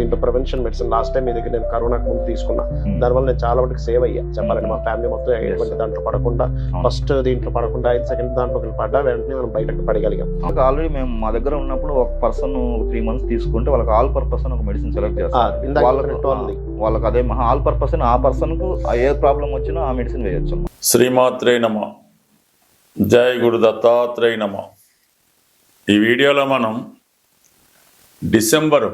దీంట్లో prevention medicine last time మీ దగ్గర నేను కరోనాకు ముందు తీసుకున్నా. దానివల్ల నేను చాలా వరకు సేవ్ అయ్యా. చెప్పాలంటే మా ఫ్యామిలీ మొత్తం ఎటువంటి దాంట్లో పడకుండా ఫస్ట్ దీంట్లో పడకుండా ఐదు సెకండ్ దాంట్లో పడ్డా వెంటనే మనం బయటకు పడగలిగాం. ఆల్రెడీ మేము మా దగ్గర ఉన్నప్పుడు ఒక పర్సన్ త్రీ మంత్స్ తీసుకుంటే వాళ్ళకి ఆల్ పర్పస్ ఒక మెడిసిన్ సెలెక్ట్ చేస్తారు. వాళ్ళకు. వాళ్ళకి అదే ఆల్ పర్పస్ ఆ పర్సన్కు ఏ ప్రాబ్లం వచ్చినా ఆ మెడిసిన్ వేయొచ్చు శ్రీమాత్రే నమ. జయ గురు దత్తాత్రేయ నమ. ఈ వీడియోలో మనం డిసెంబర్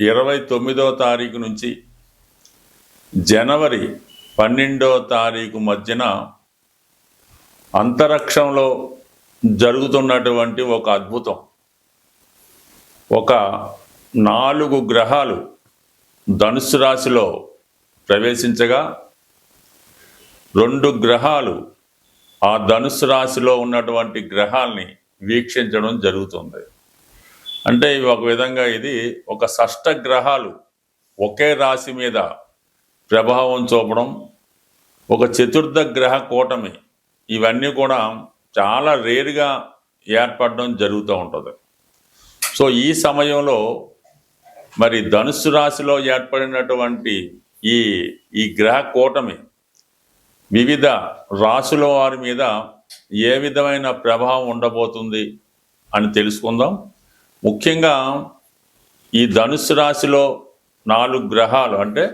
ఇరవై తొమ్మిదో తారీఖు నుంచి జనవరి పన్నెండో తారీఖు మధ్యన అంతరిక్షంలో జరుగుతున్నటువంటి ఒక అద్భుతం. ఒక నాలుగు గ్రహాలు ధనుసు రాశిలో ప్రవేశించగా రెండు గ్రహాలు ఆ ధనుసు రాశిలో ఉన్నటువంటి గ్రహాల్ని వీక్షించడం జరుగుతుంది. అంటే ఇవి ఒక విధంగా ఇది ఒక షష్ట గ్రహాలు ఒకే రాశి మీద ప్రభావం చూపడం ఒక చతుర్థ గ్రహ కూటమి ఇవన్నీ కూడా చాలా రేరుగా ఏర్పడడం జరుగుతూ ఉంటుంది. సో ఈ సమయంలో మరి ధనుసు రాశిలో ఏర్పడినటువంటి ఈ ఈ గ్రహ కూటమి వివిధ రాశుల వారి మీద ఏ విధమైన ప్రభావం ఉండబోతుంది అని తెలుసుకుందాం. ముఖ్యంగా ఈ ధనుసు రాశిలో నాలుగు గ్రహాలు అంటే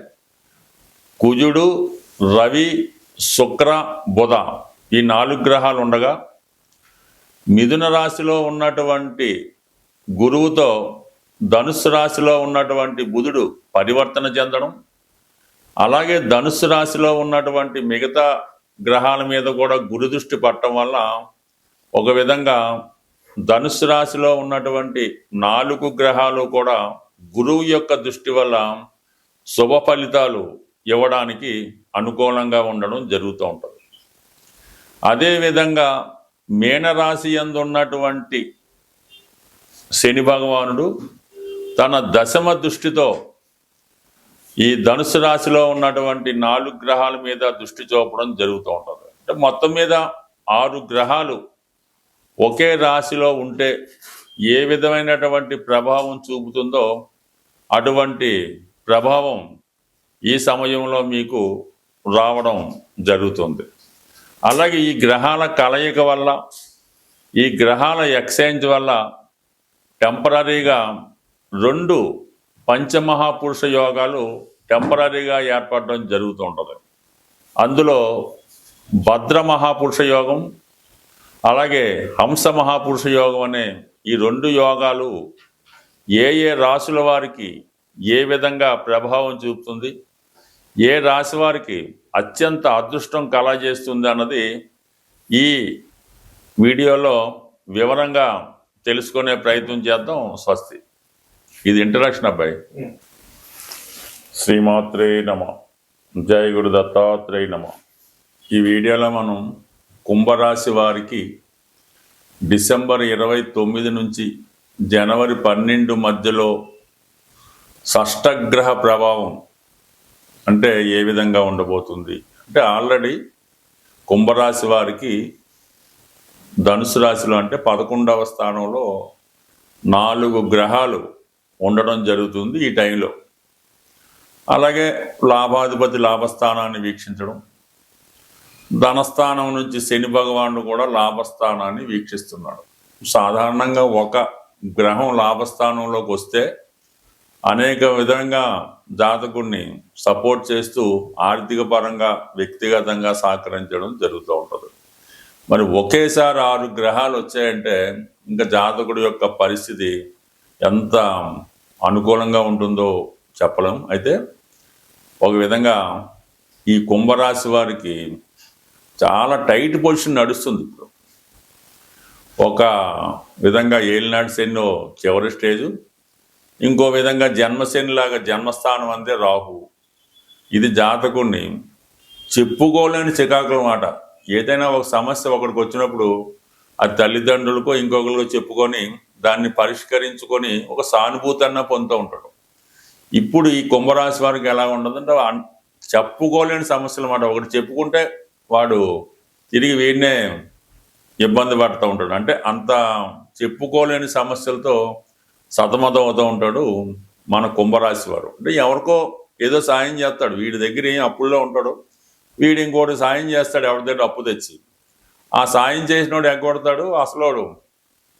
కుజుడు రవి శుక్ర బుధ ఈ నాలుగు గ్రహాలు ఉండగా మిథున రాశిలో ఉన్నటువంటి గురువుతో ధనుసు రాశిలో ఉన్నటువంటి బుధుడు పరివర్తన చెందడం అలాగే ధనుసు రాశిలో ఉన్నటువంటి మిగతా గ్రహాల మీద కూడా గురుదృష్టి పట్టడం వల్ల ఒక విధంగా ధనుసు రాశిలో ఉన్నటువంటి నాలుగు గ్రహాలు కూడా గురువు యొక్క దృష్టి వల్ల శుభ ఫలితాలు ఇవ్వడానికి అనుకూలంగా ఉండడం జరుగుతూ ఉంటుంది. అదేవిధంగా మీనరాశి యందు ఉన్నటువంటి శని భగవానుడు తన దశమ దృష్టితో ఈ ధనుసు రాశిలో ఉన్నటువంటి నాలుగు గ్రహాల మీద దృష్టి చూపడం జరుగుతూ ఉంటుంది. అంటే మొత్తం మీద ఆరు గ్రహాలు ఒకే రాశిలో ఉంటే ఏ విధమైనటువంటి ప్రభావం చూపుతుందో అటువంటి ప్రభావం ఈ సమయంలో మీకు రావడం జరుగుతుంది. అలాగే ఈ గ్రహాల కలయిక వల్ల ఈ గ్రహాల ఎక్స్చేంజ్ వల్ల టెంపరీగా రెండు పంచమహాపురుష యోగాలు టెంపరీగా ఏర్పడడం జరుగుతూ ఉంటుంది. అందులో భద్ర మహాపురుష యోగం అలాగే హంస మహాపురుష యోగం అనే ఈ రెండు యోగాలు ఏ ఏ రాసుల వారికి ఏ విధంగా ప్రభావం చూపుతుంది ఏ రాశి వారికి అత్యంత అదృష్టం కలగజేస్తుంది అన్నది ఈ వీడియోలో వివరంగా తెలుసుకునే ప్రయత్నం చేద్దాం. స్వస్తి. ఇది ఇంట్రడక్షన్ అబ్బాయి. శ్రీమాత్రే నమ. జయ గురు దత్తాత్రేయ నమ. ఈ వీడియోలో మనం కుంభరాశి వారికి డిసెంబర్ ఇరవై తొమ్మిది నుంచి జనవరి పన్నెండు మధ్యలో షష్టగ్రహ ప్రభావం అంటే ఏ విధంగా ఉండబోతుంది? అంటే ఆల్రెడీ కుంభరాశి వారికి ధనుసు రాశిలో అంటే పదకొండవ స్థానంలో నాలుగు గ్రహాలు ఉండడం జరుగుతుంది ఈ టైంలో. అలాగే లాభాధిపతి లాభస్థానాన్ని వీక్షించడం ధనస్థానం నుంచి శని భగవానుడు కూడా లాభస్థానాన్ని వీక్షిస్తున్నాడు. సాధారణంగా ఒక గ్రహం లాభస్థానంలోకి వస్తే అనేక విధంగా జాతకుడిని సపోర్ట్ చేస్తూ ఆర్థిక పరంగా వ్యక్తిగతంగా సహకరించడం జరుగుతూ ఉంటుంది. మరి ఒకేసారి ఆరు గ్రహాలు వచ్చాయంటే ఇంకా జాతకుడి యొక్క పరిస్థితి ఎంత అనుకూలంగా ఉంటుందో చెప్పలేం. అయితే ఒక విధంగా ఈ కుంభరాశి వారికి చాలా టైట్ పొజిషన్ నడుస్తుంది ఇప్పుడు. ఒక విధంగా ఏలినాడు శని చివరి స్టేజు ఇంకో విధంగా జన్మశని లాగా జన్మస్థానం అందే రాహు. ఇది జాతకుడిని చెప్పుకోలేని చికాకుల మాట. ఏదైనా ఒక సమస్య ఒకడికి వచ్చినప్పుడు అది తల్లిదండ్రులకో ఇంకొకరికో చెప్పుకొని దాన్ని పరిష్కరించుకొని ఒక సానుభూతన్న పొందుతూ ఉంటాడు. ఇప్పుడు ఈ కుంభరాశి వారికి ఎలా ఉండదంటే చెప్పుకోలేని సమస్యలు అన్నమాట ఒకటి చెప్పుకుంటే వాడు తిరిగి వీడినే ఇబ్బంది పడుతూ ఉంటాడు. అంటే అంత చెప్పుకోలేని సమస్యలతో సతమతం అవుతూ ఉంటాడు మన కుంభరాశి వారు. అంటే ఎవరికో ఏదో సాయం చేస్తాడు. వీడి దగ్గర ఏం అప్పుల్లో ఉంటాడు వీడు ఇంకోటి సాయం చేస్తాడు ఎవరి దగ్గర అప్పు తెచ్చి. ఆ సాయం చేసినోడు ఎగ్గొడతాడు అసలోడు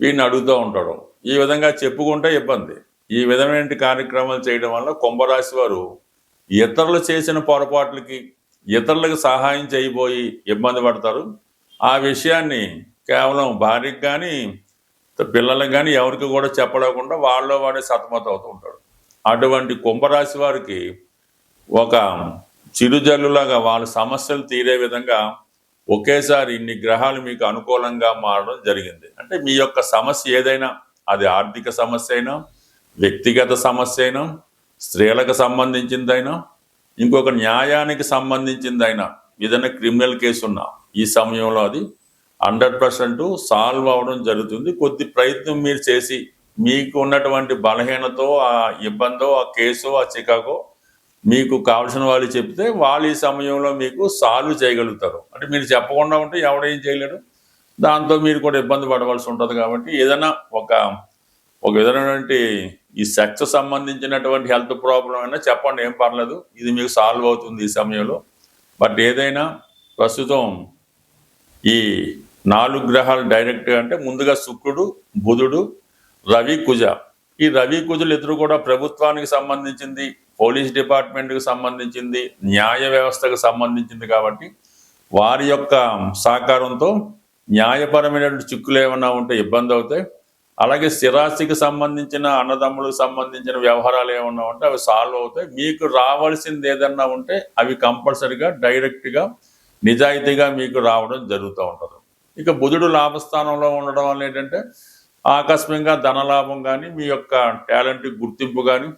వీడిని అడుగుతూ ఉంటాడు. ఈ విధంగా చెప్పుకుంటే ఇబ్బంది. ఈ విధమైన కార్యక్రమాలు చేయడం వల్ల కుంభరాశి వారు ఇతరులు చేసిన పొరపాట్లకి ఇతరులకు సహాయం చేయబోయి ఇబ్బంది పడతారు. ఆ విషయాన్ని కేవలం భార్యకి కానీ పిల్లలకు కానీ ఎవరికి కూడా చెప్పలేకుండా వాళ్ళలో వాడే సతమతం అవుతూ ఉంటాడు. అటువంటి కుంభరాశి వారికి ఒక చిరుజల్లులాగా వాళ్ళ సమస్యలు తీరే విధంగా ఒకేసారి ఇన్ని గ్రహాలు మీకు అనుకూలంగా మారడం జరిగింది. అంటే మీ యొక్క సమస్య ఏదైనా అది ఆర్థిక సమస్య అయినా వ్యక్తిగత సమస్య అయినా స్త్రీలకు సంబంధించిందైనా ఇంకొక న్యాయానికి సంబంధించిందైనా ఏదైనా క్రిమినల్ కేసు ఉన్నా ఈ సమయంలో అది హండ్రెడ్ పర్సెంట్ సాల్వ్ అవడం జరుగుతుంది. కొద్ది ప్రయత్నం మీరు చేసి మీకు ఉన్నటువంటి బలహీనతో ఆ ఇబ్బందో ఆ కేసు ఆ చికాకో మీకు కావాల్సిన వాళ్ళు చెప్తే వాళ్ళు ఈ సమయంలో మీకు సాల్వ్ చేయగలుగుతారు. అంటే మీరు చెప్పకుండా ఉంటే ఎవడేం చేయలేడు. దాంతో మీరు కూడా ఇబ్బంది పడవలసి ఉంటుంది కాబట్టి ఏదైనా ఒక ఒక విధమైనటువంటి ఈ సెక్స్ సంబంధించినటువంటి హెల్త్ ప్రాబ్లం అయినా చెప్పండి ఏం పర్లేదు. ఇది మీకు సాల్వ్ అవుతుంది ఈ సమయంలో. బట్ ఏదైనా ప్రస్తుతం ఈ నాలుగు గ్రహాలు డైరెక్ట్గా అంటే ముందుగా శుక్రుడు బుధుడు రవి కుజ. ఈ రవి కుజులు ఇద్దరు కూడా ప్రభుత్వానికి సంబంధించింది పోలీస్ డిపార్ట్మెంట్కి సంబంధించింది న్యాయ వ్యవస్థకు సంబంధించింది కాబట్టి వారి యొక్క సహకారంతో న్యాయపరమైనటువంటి చిక్కులు ఏమైనా ఉంటే ఇబ్బంది అవుతాయి. అలాగే స్థిరాస్తికి సంబంధించిన అన్నదమ్ములకు సంబంధించిన వ్యవహారాలు ఏమన్నా ఉంటే అవి సాల్వ్ అవుతాయి. మీకు రావాల్సింది ఏదన్నా ఉంటే అవి కంపల్సరిగా డైరెక్ట్గా నిజాయితీగా మీకు రావడం జరుగుతూ ఉంటుంది. ఇక బుధుడు లాభస్థానంలో ఉండడం వల్ల ఏంటంటే ఆకస్మికంగా ధనలాభం కానీ మీ యొక్క టాలెంట్ గుర్తింపు కానీ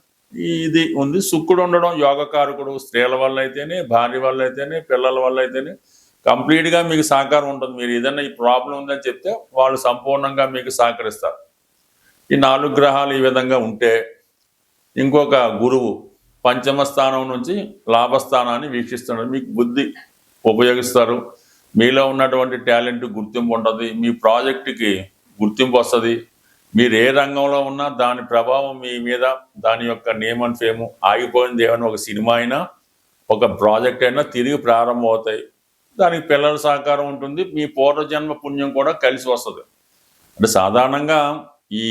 ఇది ఉంది. శుక్రుడు ఉండడం యోగకారకుడు స్త్రీల వల్ల అయితేనే భార్య వల్ల అయితేనే పిల్లల వల్ల అయితేనే కంప్లీట్గా మీకు సహకారం ఉంటుంది. మీరు ఏదైనా ఈ ప్రాబ్లం ఉందని చెప్తే వాళ్ళు సంపూర్ణంగా మీకు సహకరిస్తారు. ఈ నాలుగు గ్రహాలు ఈ విధంగా ఉంటే ఇంకొక గురువు పంచమ స్థానం నుంచి లాభస్థానాన్ని వీక్షిస్తున్నారు మీకు బుద్ధి ఉపయోగిస్తారు. మీలో ఉన్నటువంటి టాలెంట్ గుర్తింపు ఉంటుంది మీ ప్రాజెక్టుకి గుర్తింపు వస్తుంది. మీరు ఏ రంగంలో ఉన్నా దాని ప్రభావం మీ మీద దాని యొక్క నేమ్ అండ్ ఫేము ఆగిపోయింది ఏమైనా ఒక సినిమా అయినా ఒక ప్రాజెక్ట్ అయినా తిరిగి ప్రారంభం అవుతాయి దానికి పిల్లల సహకారం ఉంటుంది. మీ పూర్వజన్మ పుణ్యం కూడా కలిసి వస్తుంది. అంటే సాధారణంగా ఈ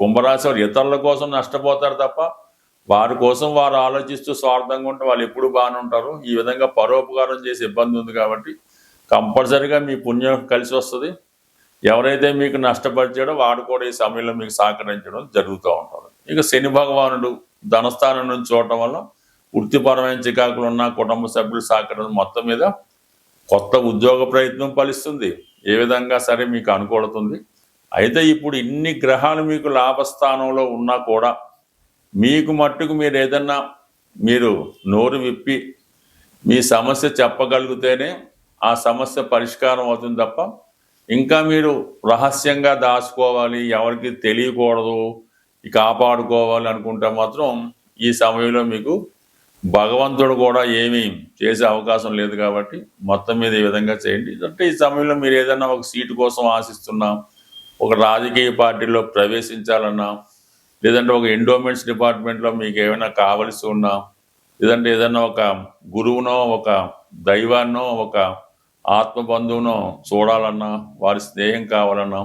కుంభరాశి వారు ఇతరుల కోసం నష్టపోతారు తప్ప వారి కోసం వారు ఆలోచిస్తూ స్వార్థంగా ఉంటే వాళ్ళు ఎప్పుడు బాగానే ఉంటారు. ఈ విధంగా పరోపకారం చేసే ఇబ్బంది ఉంది కాబట్టి కంపల్సరిగా మీ పుణ్యం కలిసి వస్తుంది. ఎవరైతే మీకు నష్టపరిచాడో వాడు కూడా ఈ సమయంలో మీకు సహకరించడం జరుగుతూ ఉంటారు ఇక శని భగవానుడు ధనస్థానం నుంచి చూడటం వల్ల వృత్తిపరమైన చికాకులు ఉన్న కుటుంబ సభ్యులు సహకరించడం మొత్తం మీద కొత్త ఉద్యోగ ప్రయత్నం ఫలిస్తుంది. ఏ విధంగా సరే మీకు అనుకూలతుంది అయితే ఇప్పుడు ఇన్ని గ్రహాలు మీకు లాభస్థానంలో ఉన్నా కూడా మీకు మట్టుకు మీరు ఏదన్నా మీరు నోరు విప్పి మీ సమస్య చెప్పగలిగితేనే ఆ సమస్య పరిష్కారం అవుతుంది తప్ప ఇంకా మీరు రహస్యంగా దాచుకోవాలి ఎవరికి తెలియకూడదు కాపాడుకోవాలి అనుకుంటే మాత్రం ఈ సమయంలో మీకు భగవంతుడు కూడా ఏమీ చేసే అవకాశం లేదు కాబట్టి మొత్తం మీద ఈ విధంగా చేయండి. అంటే ఈ సమయంలో మీరు ఏదైనా ఒక సీటు కోసం ఆశిస్తున్నాం ఒక రాజకీయ పార్టీలో ప్రవేశించాలన్నా లేదంటే ఒక ఎండోమెంట్స్ డిపార్ట్మెంట్లో మీకు ఏమైనా కావలసి ఉన్నా లేదంటే ఏదైనా ఒక గురువునో ఒక దైవాన్నో ఒక ఆత్మబంధువునో చూడాలన్నా వారి స్నేహం కావాలన్నా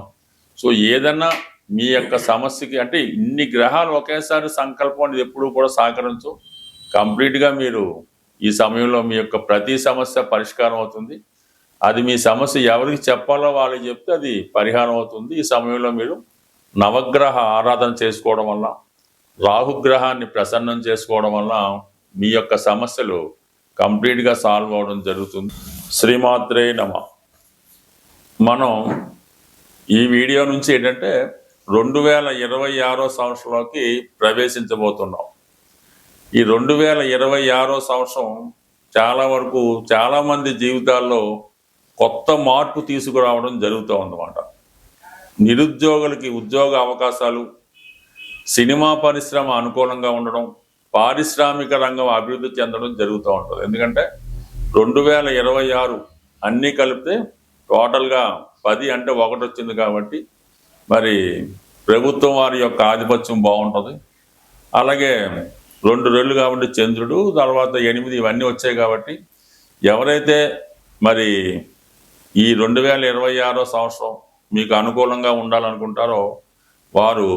సో ఏదన్నా మీ యొక్క సమస్యకి అంటే ఇన్ని గ్రహాలు ఒకేసారి సంకల్పం అనేది ఎప్పుడూ కూడా సహకరించు కంప్లీట్గా మీరు ఈ సమయంలో మీ యొక్క ప్రతి సమస్య పరిష్కారం అవుతుంది. అది మీ సమస్య ఎవరికి చెప్పాలో వాళ్ళకి చెప్తే అది పరిహారం అవుతుంది. ఈ సమయంలో మీరు నవగ్రహ ఆరాధన చేసుకోవడం వల్ల రాహుగ్రహాన్ని ప్రసన్నం చేసుకోవడం వల్ల మీ యొక్క సమస్యలు కంప్లీట్గా సాల్వ్ అవడం జరుగుతుంది. శ్రీమాత్రే నమ. మనం ఈ వీడియో నుంచి ఏంటంటే రెండు వేల ఇరవై ఆరో సంవత్సరంలోకి ప్రవేశించబోతున్నాం. ఈ రెండు వేల ఇరవై ఆరో సంవత్సరం చాలా వరకు చాలామంది జీవితాల్లో కొత్త మార్పు తీసుకురావడం జరుగుతూ ఉందన్నమాట. నిరుద్యోగులకి ఉద్యోగ అవకాశాలు సినిమా పరిశ్రమ అనుకూలంగా ఉండడం పారిశ్రామిక రంగం అభివృద్ధి చెందడం జరుగుతూ ఉంటుంది. ఎందుకంటే రెండు వేల ఇరవై ఆరు అన్నీ కలిపితే టోటల్గా పది అంటే ఒకటి వచ్చింది కాబట్టి మరి ప్రభుత్వం వారి యొక్క ఆధిపత్యం బాగుంటుంది. అలాగే రెండు రెళ్ళు కాబట్టి చంద్రుడు తర్వాత ఎనిమిది ఇవన్నీ వచ్చాయి కాబట్టి ఎవరైతే మరి ఈ రెండు వేల ఇరవై ఆరో సంవత్సరం మీకు అనుకూలంగా ఉండాలనుకుంటారో వారు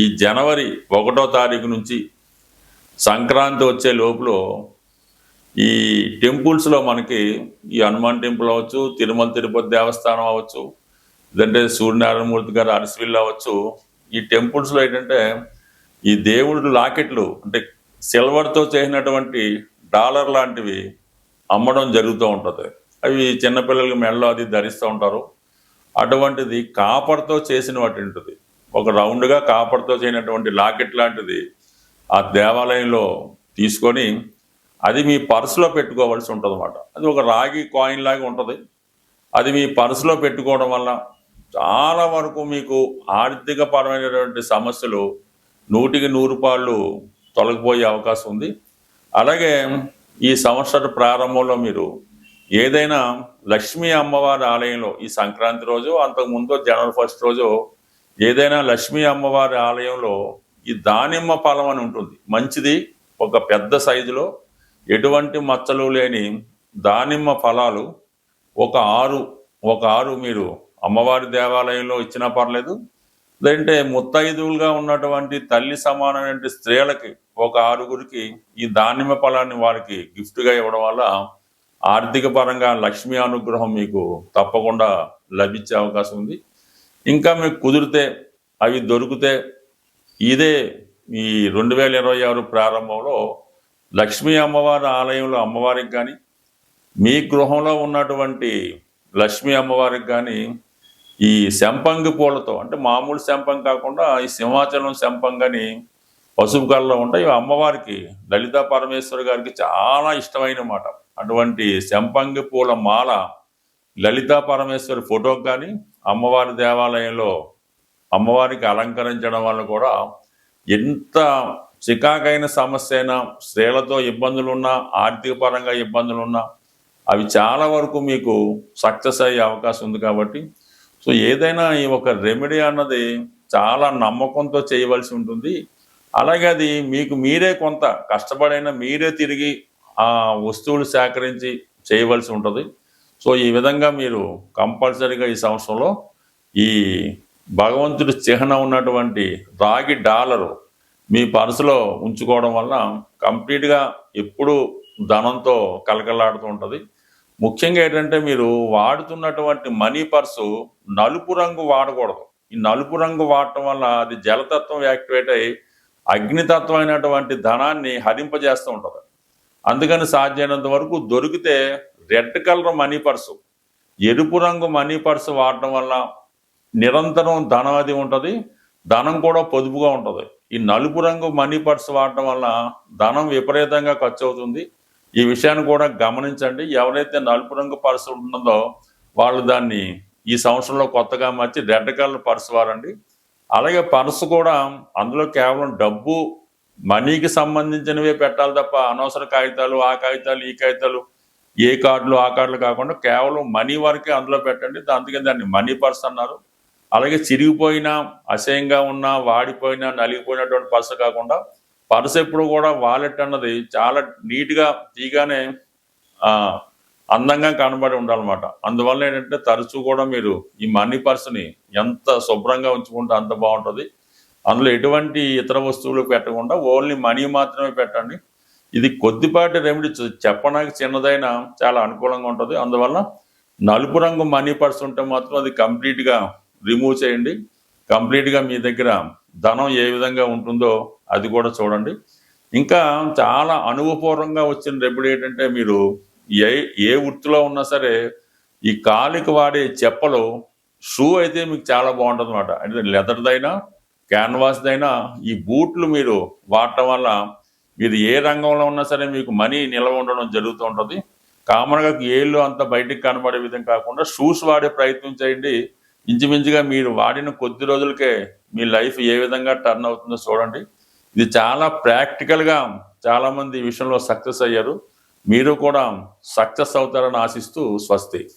ఈ జనవరి ఒకటో తారీఖు నుంచి సంక్రాంతి వచ్చే లోపల ఈ టెంపుల్స్లో మనకి ఈ హనుమాన్ టెంపుల్ అవ్వచ్చు తిరుమల తిరుపతి దేవస్థానం అవ్వచ్చు లేదంటే సూర్యనారాయణమూర్తి గారి అరసివిల్ అవ్వచ్చు. ఈ టెంపుల్స్లో ఏంటంటే ఈ దేవుడు లాకెట్లు అంటే సిల్వర్తో చేసినటువంటి డాలర్ లాంటివి అమ్మడం జరుగుతూ ఉంటుంది. అవి చిన్నపిల్లలకి మెడలో అది ధరిస్తూ ఉంటారు. అటువంటిది కాపర్తో చేసినటువంటిది ఒక రౌండ్గా కాపర్తో చేయనటువంటి లాకెట్ లాంటిది ఆ దేవాలయంలో తీసుకొని అది మీ పర్సులో పెట్టుకోవాల్సి ఉంటుంది అనమాట అది ఒక రాగి కాయిన్ లాగా ఉంటుంది. అది మీ పర్సులో పెట్టుకోవడం వల్ల చాలా వరకు మీకు ఆర్థిక పరమైనటువంటి సమస్యలు నూటికి నూరు పాళ్ళు తొలగిపోయే అవకాశం ఉంది. అలాగే ఈ సంవత్సర ప్రారంభంలో మీరు ఏదైనా లక్ష్మీ అమ్మవారి ఆలయంలో ఈ సంక్రాంతి రోజు అంతకుముందు జనవరి ఫస్ట్ రోజు ఏదైనా లక్ష్మీ అమ్మవారి ఆలయంలో ఈ దానిమ్మ ఫలం అని ఉంటుంది. మంచిది ఒక పెద్ద సైజులో ఎటువంటి మచ్చలు లేని దానిమ్మ ఫలాలు ఒక ఆరు ఒక ఆరు మీరు అమ్మవారి దేవాలయంలో ఇచ్చినా పర్లేదు. లేదంటే ముత్తైదువులుగా ఉన్నటువంటి తల్లి సమానమైన స్త్రీలకి ఒక ఆరుగురికి ఈ దానిమ్మ ఫలాన్ని వారికి గిఫ్ట్గా ఇవ్వడం వల్ల ఆర్థిక పరంగా లక్ష్మీ అనుగ్రహం మీకు తప్పకుండా లభించే అవకాశం ఉంది. ఇంకా మీకు కుదిరితే అవి దొరికితే ఇదే ఈ రెండు వేల ఇరవై ఆరు ప్రారంభంలో లక్ష్మీ అమ్మవారి ఆలయంలో అమ్మవారికి కానీ మీ గృహంలో ఉన్నటువంటి లక్ష్మీ అమ్మవారికి కానీ ఈ శంపంగి పూలతో అంటే మామూలు శంపం కాకుండా ఈ సింహాచలం శంపం కానీ పసుపు కళ్ళలో ఉంటాయి. అమ్మవారికి లలితా పరమేశ్వరి గారికి చాలా ఇష్టమైన మాట. అటువంటి శంపంగి పూల మాల లలితా పరమేశ్వరి ఫోటో కానీ అమ్మవారి దేవాలయంలో అమ్మవారికి అలంకరించడం వల్ల కూడా ఎంత చికాకైన సమస్య అయినా స్త్రీలతో ఇబ్బందులున్నా ఆర్థిక పరంగా ఇబ్బందులున్నా అవి చాలా వరకు మీకు సక్సెస్ అయ్యే అవకాశం ఉంది కాబట్టి. సో ఏదైనా ఈ ఒక రెమెడీ అన్నది చాలా నమ్మకంతో చేయవలసి ఉంటుంది. అలాగే అది మీకు మీరే కొంత కష్టపడైనా మీరే తిరిగి ఆ వస్తువులు సేకరించి చేయవలసి ఉంటుంది. సో ఈ విధంగా మీరు కంపల్సరీగా ఈ సంవత్సరంలో ఈ భగవంతుడి చిహ్నం ఉన్నటువంటి రాగి డాలరు మీ పర్సులో ఉంచుకోవడం వల్ల కంప్లీట్గా ఎప్పుడూ ధనంతో కలకలాడుతూ ఉంటుంది. ముఖ్యంగా ఏంటంటే మీరు వాడుతున్నటువంటి మనీ పర్సు నలుపు రంగు వాడకూడదు. ఈ నలుపు రంగు వాడటం వల్ల అది జలతత్వం యాక్టివేట్ అయ్యి అగ్నితత్వం అయినటువంటి ధనాన్ని హరింపజేస్తూ ఉంటుంది. అందుకని సాధ్యమైనంత వరకు దొరికితే రెడ్ కలర్ మనీ పర్సు ఎరుపు రంగు మనీ పర్సు వాడటం వల్ల నిరంతరం ధనం అది ఉంటుంది ధనం కూడా పొదుపుగా ఉంటుంది. ఈ నలుపు రంగు మనీ పర్స్ వాడటం వల్ల ధనం విపరీతంగా ఖర్చు అవుతుంది ఈ విషయాన్ని కూడా గమనించండి. ఎవరైతే నలుపు రంగు పర్సు ఉంటుందో వాళ్ళు దాన్ని ఈ సంవత్సరంలో కొత్తగా మార్చి రెడ్ కలర్ పర్స్ వాడండి. అలాగే పర్సు కూడా అందులో కేవలం డబ్బు మనీకి సంబంధించినవే పెట్టాలి తప్ప అనవసర కాగితాలు ఆ కాగితాలు ఈ కాగితాలు ఏ కార్డులు ఆ కార్డులు కాకుండా కేవలం మనీ వరకే అందులో పెట్టండి. అందుకే దాన్ని మనీ పర్స్ అన్నారు. అలాగే చిరిగిపోయినా అసహ్యంగా ఉన్న వాడిపోయినా నలిగిపోయినటువంటి పర్స్ కాకుండా పర్స్ ఎప్పుడు కూడా వాలెట్ అన్నది చాలా నీట్గా తీగానే అందంగా కనబడి ఉండాలన్నమాట. అందువల్ల ఏంటంటే తరచూ కూడా మీరు ఈ మనీ పర్స్ని ఎంత శుభ్రంగా ఉంచుకుంటే అంత బాగుంటుంది. అందులో ఎటువంటి ఇతర వస్తువులు పెట్టకుండా ఓన్లీ మనీ మాత్రమే పెట్టండి. ఇది కొద్దిపాటి రెమెడీ. చెప్పడానికి చిన్నదైనా చాలా అనుకూలంగా ఉంటుంది. అందువల్ల నలుపు రంగు మనీ పర్స్ ఉంటే మాత్రం అది కంప్లీట్గా రిమూవ్ చేయండి. కంప్లీట్గా మీ దగ్గర ధనం ఏ విధంగా ఉంటుందో అది కూడా చూడండి. ఇంకా చాలా అనుభవపూర్వంగా వచ్చిన రెమెడీ ఏంటంటే మీరు ఏ ఏ వృత్తిలో ఉన్నా సరే ఈ కాలికి వాడే చెప్పలు షూ అయితే మీకు చాలా బాగుంటుంది అనమాట అంటే లెదర్దైనా క్యాన్వాస్ క్యాన్వాస్దైనా ఈ బూట్లు మీరు వాడటం వల్ల మీరు ఏ రంగంలో ఉన్నా సరే మీకు మనీ నిల్వ ఉండడం జరుగుతూ ఉంటుంది. కామన్గా ఏళ్ళు అంత బయటికి కనబడే విధం కాకుండా షూస్ వాడే ప్రయత్నం చేయండి. ఇంచుమించుగా మీరు వాడిన కొద్ది రోజులకే మీ లైఫ్ ఏ విధంగా టర్న్ అవుతుందో చూడండి. ఇది చాలా ప్రాక్టికల్గా చాలామంది ఈ విషయంలో సక్సెస్ అయ్యారు. మీరు కూడా సక్సెస్ అవుతారని ఆశిస్తూ స్వస్తి.